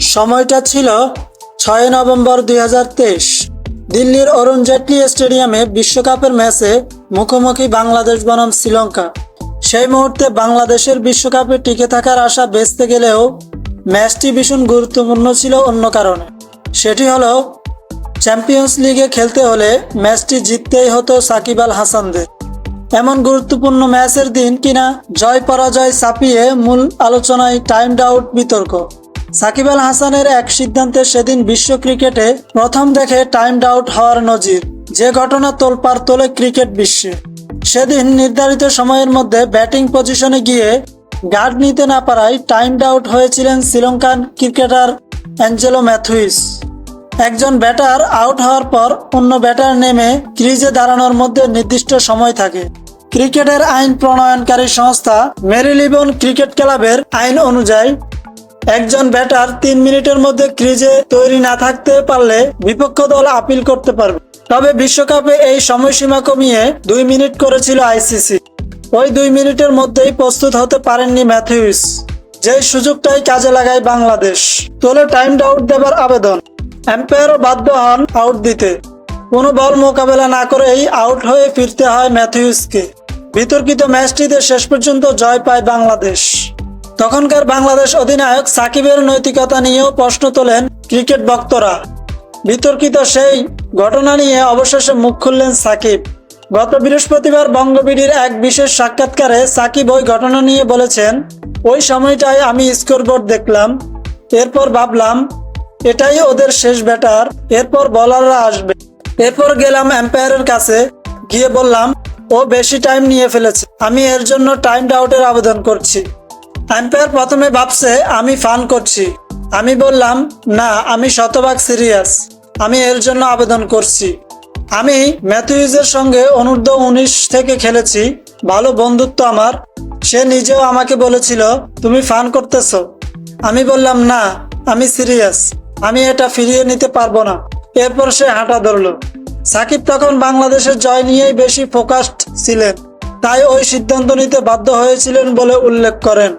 সময়টা ছিল ছয় নভেম্বর দুই হাজার তেইশ। দিল্লির অরুণ জেটলি স্টেডিয়ামে বিশ্বকাপের ম্যাচে মুখোমুখি বাংলাদেশ বনাম শ্রীলঙ্কা। সেই মুহূর্তে বাংলাদেশের বিশ্বকাপে টিকে থাকার আশা বেচতে গেলেও ম্যাচটি ভীষণ গুরুত্বপূর্ণ ছিল অন্য কারণে। সেটি হলো, চ্যাম্পিয়ন্স লিগে খেলতে হলে ম্যাচটি জিততেই হতো সাকিব আল হাসানদের। এমন গুরুত্বপূর্ণ ম্যাচের দিন কিনা জয় পরাজয় ছাপিয়ে মূল আলোচনায় টাইম আউট বিতর্ক। সাকিব আল হাসানের এক সিদ্ধান্তে সেদিন বিশ্ব ক্রিকেটে প্রথম দেখে টাইম আউট হওয়ার নজির, যে ঘটনা তোলপাড় তোলে ক্রিকেট বিশ্বে। সেদিন নির্ধারিত সময়ের মধ্যে ব্যাটিং পজিশনে গিয়ে গার্ড নিতে না পারায় টাইম আউট হয়েছিলেন Sri Lankan cricketer Angelo Mathews. একজন ব্যাটার আউট হওয়ার পর অন্য ব্যাটার নেমে ক্রিজে দাঁড়ানোর মধ্যে নির্দিষ্ট সময় থাকে। ক্রিকেটের আইন প্রণয়নকারী সংস্থা মেরিলিবন ক্রিকেট ক্লাবের আইন অনুযায়ী একজন ব্যাটার তিন মিনিটের মধ্যে ক্রিজে তৈরি না থাকতে পারলে বিপক্ষ দল আপিল করতে পারবে। তবে বিশ্বকাপে এই সময়সীমা কমিয়ে দুই মিনিট করেছিল আইসিসি। ওই দুই মিনিটের মধ্যেই প্রস্তুত হতে পারেননি ম্যাথিউস, যেই সুযোগটাই কাজে লাগায় বাংলাদেশ। তোলে টাইম আউট দেবার আবেদন এম্পায়ারও বাধ্য হন আউট দিতে। কোনো বল মোকাবেলা না করেই আউট হয়ে ফিরতে হয় ম্যাথিউসকে। বিতর্কিত ম্যাচটিতে শেষ পর্যন্ত জয় পায় বাংলাদেশ। তখনকার বাংলাদেশ অধিনায়ক সাকিবের নৈতিকতা নিয়েও প্রশ্ন তোলেন ক্রিকেট ভক্তরা। বিতর্কিত সেই ঘটনা নিয়ে অবশেষে মুখ খুললেন সাকিব। গত বৃহস্পতিবার বঙ্গবিডির এক বিশেষ সাক্ষাৎকারে সাকিব ওই ঘটনা নিয়ে বলেছেন, ওই সময়টায় আমি স্কোরবোর্ড দেখলাম, এরপর ভাবলাম, এটাই ওদের শেষ ব্যাটার, এরপর বলাররা আসবে। এরপর গেলাম এম্পায়ারের কাছে, গিয়ে বললাম, ও বেশি টাইম নিয়ে ফেলেছে, আমি এর জন্য টাইম আউটের আবেদন করছি। আম্পায়ার প্রথমে ভাবছে, আমি ফান করছি। আমি বললাম, না, আমি শতভাগ সিরিয়াস। আমি এর জন্য আবেদন করছি। আমি ম্যাথিউজের সঙ্গে অনূর্ধ্ব উনিশ থেকে খেলেছি। ভালো বন্ধুত্ব আমার। সে নিজেও আমাকে বলেছিল, তুমি ফান করতেছ। আমি বললাম, না, আমি সিরিয়াস। আমি এটা ফিরিয়ে নিতে পারব না। এরপর সে হাঁটা ধরলো। সাকিব তখন বাংলাদেশের জয় নিয়েই বেশি ফোকাসড ছিলেন। তাই ওই সিদ্ধান্ত নিতে বাধ্য হয়েছিলেন বলে উল্লেখ করেন।